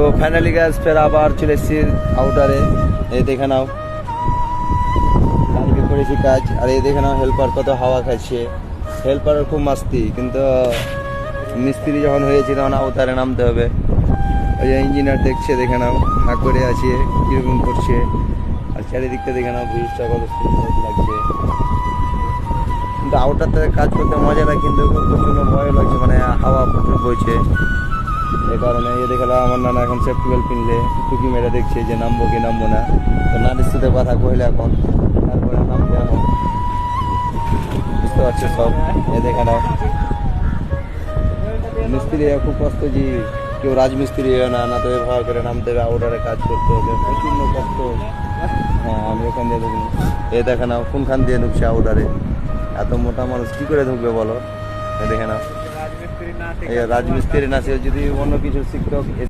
তো finally gas ফের আবার চলে এসেছি আউটারে এই দেখে নাও। কালকে করেছি কাজ। আর এই দেখে নাও হেল্পার কত হাওয়া খাচ্ছে। হেল্পারের খুব মাস্তি, কিন্তু মিস্ত্রি যখন হয়েছে তখন আউটারে নামতে হবে। ওই ইঞ্জিনিয়ার দেখছে, দেখে নাও। হা করে আছে, কীরকম করছে। আর চারিদিকটা দেখে নাও ব্রিজটা কত সুন্দর লাগছে। কিন্তু আউটারতে কাজ করতে মজা লাগে, কিন্তু প্রচণ্ড ভয় লাগছে মানে হাওয়া প্রচুর বইছে। এই কারণে এ দেখালাম আমার নানা এখন সেফটি বেল্ট কিনলে টুকি মেরে দেখছে যে নামবো কি নামবো না। তো নানির সাথে কথা কইলে এখন, তারপরে নামতে এখন বুঝতে পারছ সব? এ দেখে নাও। মিস্ত্রি খুব কষ্ট যে কেউ রাজমিস্ত্রি না না তো এভাবে করে নামতে হবে আউটারে কাজ করতে হবে, প্রচণ্ড কষ্ট। হ্যাঁ আমি ওখান দিয়ে ঢুকবো। এ দেখে নাও, কোনখান দিয়ে ঢুকছে আউটারে এত মোটা মানুষ কি করে ঢুকবে বলো? এ দেখে নাও। রাজমিস্ত্রি না সে যদি অন্য কিছু শিক্ষক